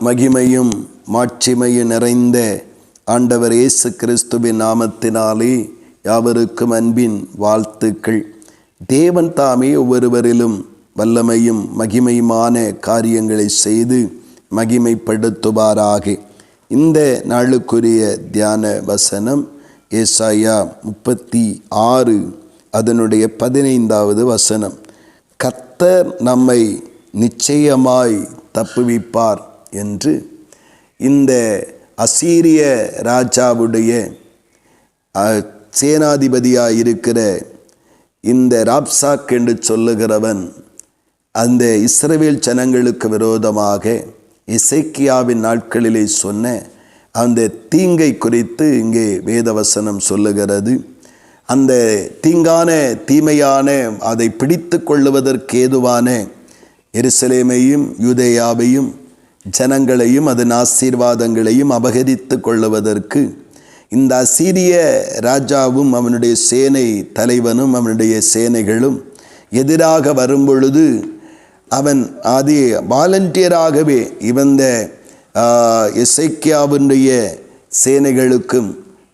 மகிமையும் மாட்சிமையும் நிறைந்த ஆண்டவர் இயேசு கிறிஸ்துவின் நாமத்தினாலே யாவருக்கும் அன்பின் வாழ்த்துக்கள். தேவன் தாமே ஒவ்வொருவரிலும் வல்லமையும் மகிமையுமான காரியங்களை செய்து மகிமைப்படுத்துவாராக. இந்த நாளுக்குரிய தியான வசனம் ஏசாயா முப்பத்தி ஆறு அதனுடைய பதினைந்தாவது வசனம். கத்தர் நம்மை நிச்சயமாய் தப்புவிப்பார். என்று இந்த அசீரிய ராஜாவுடைய சேனாதிபதியாக இருக்கிற இந்த ராப்சாக் என்று சொல்லுகிறவன் அந்த இஸ்ரவேல் ஜனங்களுக்கு விரோதமாக இசைக்கியாவின் நாட்களிலே சொன்ன அந்த தீங்கை குறித்து இங்கே வேதவசனம் சொல்லுகிறது. அந்த தீங்கான தீமையான அதை பிடித்து கொள்ளுவதற்கு ஏதுவான எருசலேமையும் யூதேயாவையும் ஜனங்களையும் அதன் ஆசீர்வாதங்களையும் அபகரித்து கொள்ளுவதற்கு இந்த அசீரிய ராஜாவும் அவனுடைய சேனை தலைவனும் அவனுடைய சேனைகளும் எதிராக வரும்பொழுது அவன் ஆதி வாலண்டியராகவே இவந்த இசைக்கியாவுடைய சேனைகளுக்கும்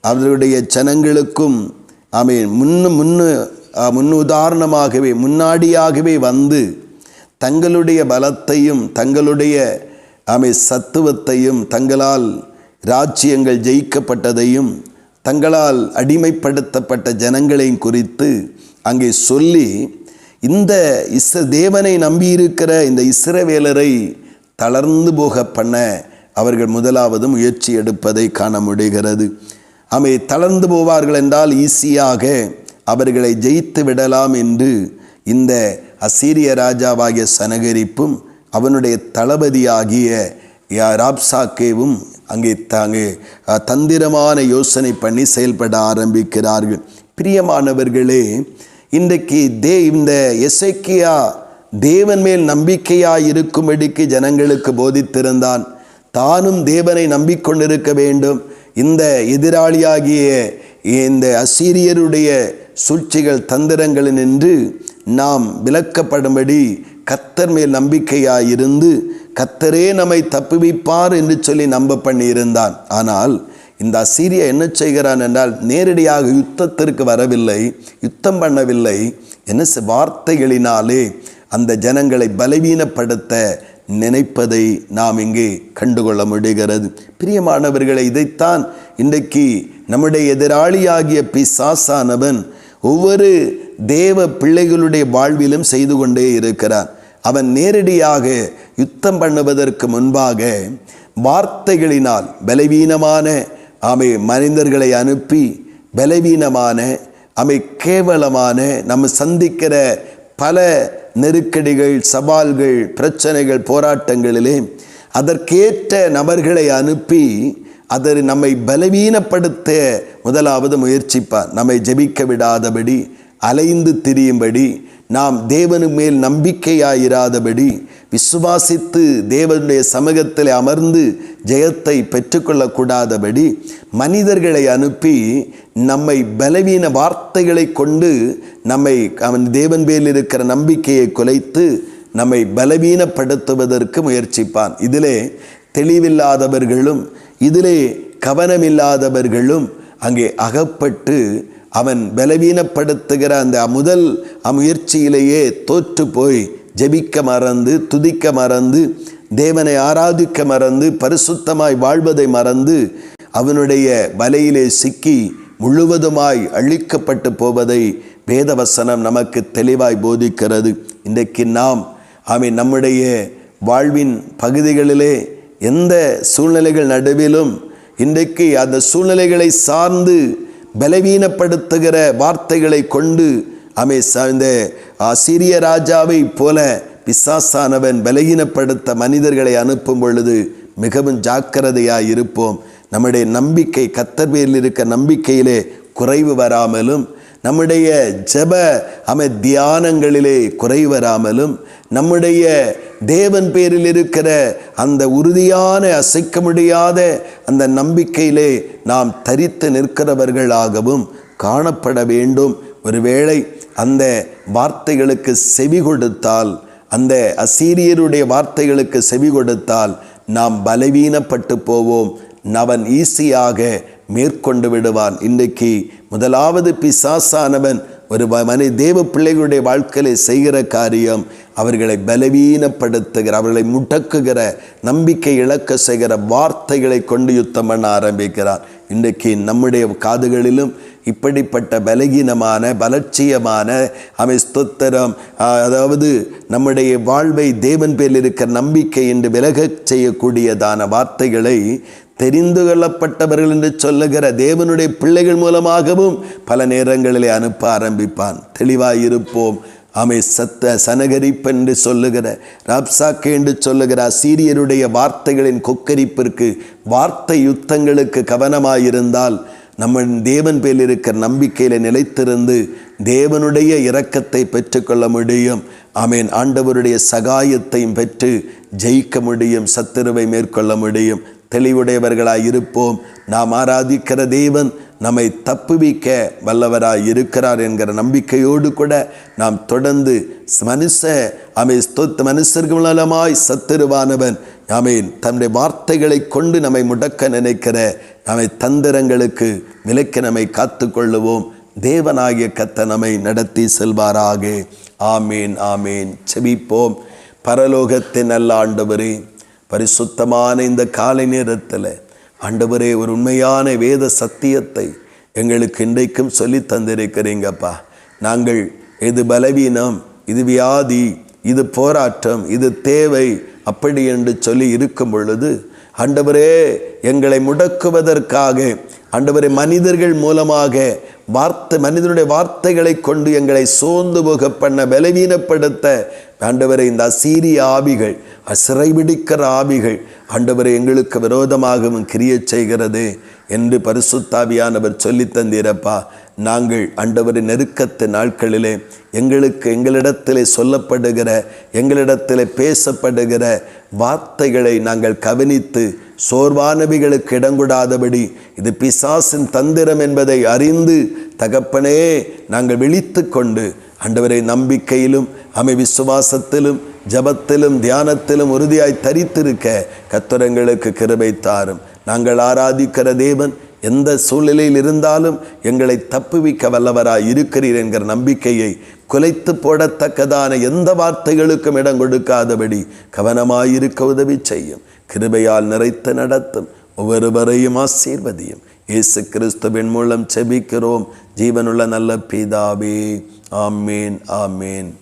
அவருடைய ஜனங்களுக்கும் அவன் முன்னு முன்னு உதாரணமாகவே முன்னாடியாகவே வந்து தங்களுடைய பலத்தையும் தங்களுடைய ஆமை சத்துவத்தையும் தங்களால் ராஜ்யங்கள் ஜெயிக்கப்பட்டதையும் தங்களால் அடிமைப்படுத்தப்பட்ட ஜனங்களையும் குறித்து அங்கே சொல்லி இந்த இஸ்ர தேவனை நம்பியிருக்கிற இந்த இஸ்ரவேலரை தளர்ந்து போக பண்ண அவர்கள் முதலாவது முயற்சி எடுப்பதை காண முடிகிறது. அவை தளர்ந்து போவார்கள் என்றால் ஈஸியாக அவர்களை ஜெயித்து விடலாம் என்று இந்த அசீரிய ராஜாவாகிய சனகரிப்பும் அவனுடைய தளபதியாகிய ராப்சாக்கேவும் அங்கே தாங்கே தந்திரமான யோசனை பண்ணி செயல்பட ஆரம்பிக்கிறார்கள். பிரியமானவர்களே இன்றைக்கு தே இந்த எசைக்கியா தேவன் மேல் நம்பிக்கையாக இருக்கும்படிக்கு ஜனங்களுக்கு போதித்திருந்தான். தானும் தேவனை நம்பிக்கொண்டிருக்க வேண்டும். இந்த எதிராளியாகிய இந்த அசீரியருடைய சூழ்ச்சிகள் தந்திரங்கள் நின்று நாம் விளக்கப்படும்படி கத்தர் மேல் நம்பிக்கையாயிருந்து கத்தரே நம்மை தப்புவிப்பார் என்று சொல்லி நம்ப பண்ணியிருந்தான் ஆனால் இந்த அசீரியா என்ன செய்கிறான் என்றால் நேரடியாக யுத்தத்திற்கு வரவில்லை யுத்தம் பண்ணவில்லை. என்ன வார்த்தைகளினாலே அந்த ஜனங்களை பலவீனப்படுத்த நினைப்பதை நாம் இங்கே கண்டுகொள்ள முடிகிறது. பிரியமானவர்களை இதைத்தான் இன்றைக்கு நம்முடைய எதிராளியாகிய பிசாசானவன் ஒவ்வொரு தேவ பிள்ளைகளுடைய வாழ்விலும் செய்து கொண்டே இருக்கிறான் அவன் நேரடியாக யுத்தம் பண்ணுவதற்கு முன்பாக வார்த்தைகளினால் பலவீனமான அவை மனிதர்களை அனுப்பி பலவீனமான அவை கேவலமான நம்ம சந்திக்கிற பல நெருக்கடிகள் சவால்கள் பிரச்சனைகள் போராட்டங்களிலே அதற்கேற்ற நபர்களை அனுப்பி அதை நம்மை பலவீனப்படுத்த முதலாவது முயற்சிப்பார். நம்மை ஜெபிக்க விடாதபடி அலைந்து திரியும்படி நாம் தேவனு மேல் நம்பிக்கையாயிராதபடி விசுவாசித்து தேவனுடைய சமூகத்தில் அமர்ந்து ஜெயத்தை பெற்றுக்கொள்ளக்கூடாதபடி மனிதர்களை அனுப்பி நம்மை பலவீன வார்த்தைகளை கொண்டு நம்மை அவன் தேவன் மேல் இருக்கிற நம்பிக்கையை குலைத்து நம்மை பலவீனப்படுத்துவதற்கு முயற்சிப்பான். இதிலே தெளிவில்லாதவர்களும் இதிலே கவனமில்லாதவர்களும் அங்கே அகப்பட்டு அவன் பலவீனப்படுத்துகிற அந்த முதல் முயற்சியிலேயே தோற்று போய் ஜெபிக்க மறந்து துதிக்க மறந்து தேவனை ஆராதிக்க மறந்து பரிசுத்தமாய் வாழ்வதை மறந்து அவனுடைய வலையிலே சிக்கி முழுவதுமாய் அழிக்கப்பட்டு போவதை வேதவசனம் நமக்கு தெளிவாய் போதிக்கிறது. இன்றைக்கு நாம் அவை நம்முடைய வாழ்வின் பகுதிகளிலே எந்த சூழ்நிலைகள் நடுவிலும் இன்றைக்கு அந்த சூழ்நிலைகளை சார்ந்து பலவீனப்படுத்துகிற வார்த்தைகளை கொண்டு அமை இந்த ஆசிரிய ராஜாவை போல பிசாசானவன் பலகீனப்படுத்த மனிதர்களை அனுப்பும் பொழுது மிகவும் ஜாக்கிரதையாக இருப்போம். நம்முடைய நம்பிக்கை கத்தர்வேலில் இருக்க நம்பிக்கையிலே குறைவு வராமலும் நம்முடைய ஜப அமை தியானங்களிலே குறை வராமலும் நம்முடைய தேவன் பேரில் இருக்கிற அந்த உறுதியான அசைக்க முடியாத அந்த நம்பிக்கையிலே நாம் தரித்து நிற்கிறவர்களாகவும் காணப்பட வேண்டும். ஒருவேளை அந்த வார்த்தைகளுக்கு செவி கொடுத்தால் அந்த அசீரியருடைய வார்த்தைகளுக்கு செவி கொடுத்தால் நாம் பலவீனப்பட்டு போவோம். அவன் ஈஸியாக மேற்கொண்டு விடுவான். இன்றைக்கு முதலாவது பிசாசானவன் ஒரு வ- மனி தேவ பிள்ளைகளுடைய வாழ்க்கையில செய்கிற காரியம் அவர்களை பலவீனப்படுத்துகிற அவர்களை முடக்குகிற நம்பிக்கை இழக்க செய்கிற வார்த்தைகளை கொண்டு யுத்தம் பண்ண ஆரம்பிக்கிறார். இன்றைக்கு நம்முடைய காதுகளிலும் இப்படிப்பட்ட பலகீனமான பலட்சியமான அவை ஸ்தோத்திரம் அதாவது நம்முடைய வாழ்வை தேவன் பேரில் இருக்கிற நம்பிக்கை என்று விலகச் செய்யக்கூடியதான வார்த்தைகளை தெரிந்து கொள்ளப்பட்டவர்கள் என்று சொல்லுகிற தேவனுடைய பிள்ளைகள் மூலமாகவும் பல நேரங்களிலே அனுப்ப ஆரம்பிப்பான். தெளிவாயிருப்போம் ஆமை சத்த சனகரிப்பு என்று சொல்லுகிற ராப்சாக்கு என்று சொல்லுகிற அசீரியருடைய வார்த்தைகளின் கொக்கரிப்பிற்கு வார்த்தை யுத்தங்களுக்கு கவனமாயிருந்தால் நம்ம தேவன் பேரில் இருக்கிற நம்பிக்கையில் நிலைத்திருந்து தேவனுடைய இரக்கத்தை பெற்றுக்கொள்ள முடியும். ஆமேன். ஆண்டவருடைய சகாயத்தையும் பெற்று ஜெயிக்க முடியும் சத்துருவை மேற்கொள்ள முடியும். தெளிவுடையவர்களாக இருப்போம் நாம் ஆராதிக்கிற தேவன் நம்மை தப்புவிக்க வல்லவராய் இருக்கிறார் என்கிற நம்பிக்கையோடு கூட நாம் தொடர்ந்து மனுஷ அமை ஸ்தோத்த மனுஷர்கள் மூலமாய் சத்துருவானவன். ஆமேன். தன்னுடைய வார்த்தைகளை கொண்டு நம்மை முடக்க நினைக்கிற நம்மை தந்திரங்களுக்கு விலக்கி நம்மை காத்து கொள்ளுவோம். தேவனாகிய கத்த நம்மை நடத்தி செல்வாராக. ஆமேன் ஆமேன். செபிப்போம். பரலோகத்தின் நல்ல ஆண்டவரே பரிசுத்தமான இந்த காலை நேரத்தில் ஆண்டவரே ஒரு உண்மையான வேத சத்தியத்தை எங்களுக்கு இன்றைக்கும் சொல்லி தந்திருக்கிறீங்கப்பா. நாங்கள் இது பலவீனம் இது வியாதி இது போராட்டம் இது தேவை அப்படி என்று சொல்லி இருக்கும் பொழுது ஆண்டவரே எங்களை முடக்குவதற்காக ஆண்டவரே மனிதர்கள் மூலமாக வார்த்தை மனிதனுடைய வார்த்தைகளை கொண்டு எங்களை சோர்ந்து போக பண்ண பலவீனப்படுத்த ஆண்டவரை இந்த அசீரிய ஆவிகள் சிறைபிடிக்கிற ஆவிகள் ஆண்டவரை எங்களுக்கு விரோதமாகவும் கிரிய செய்கிறது என்று பரிசுத்தாவியானவர் சொல்லி தந்தீரப்பா. நாங்கள் ஆண்டவரின் நெருக்கத்து நாட்களிலே எங்களுக்கு எங்களிடத்திலே சொல்லப்படுகிற எங்களிடத்திலே பேசப்படுகிற வார்த்தைகளை நாங்கள் கவனித்து சோர்வானவிகளுக்கு இடங்கூடாதபடி இது பிசாசின் தந்திரம் என்பதை அறிந்து தகப்பனே நாங்கள் விழித்து கொண்டு ஆண்டவரை நம்பிக்கையிலும் அமை விசுவாசத்திலும் ஜபத்திலும் தியானத்திலும் உறுதியாய் தரித்திருக்க கத்துரங்களுக்கு கிருபை தாரும். நாங்கள் ஆராதிக்கிற தேவன் எந்த சூழ்நிலையில் இருந்தாலும் எங்களை தப்புவிக்க வல்லவராய் இருக்கிறீர் என்கிற நம்பிக்கையை குலைத்து போடத்தக்கதான எந்த வார்த்தைகளுக்கும் இடம் கொடுக்காதபடி கவனமாயிருக்க உதவி செய்யும். கிருபையால் நிறைத்து நடத்தும். ஒவ்வொருவரையும் ஆசீர்வதியும். இயேசு கிறிஸ்துவின் மூலம் செபிக்கிறோம். ஜீவனுள்ள நல்ல பிதாவே. ஆமேன் ஆமேன்.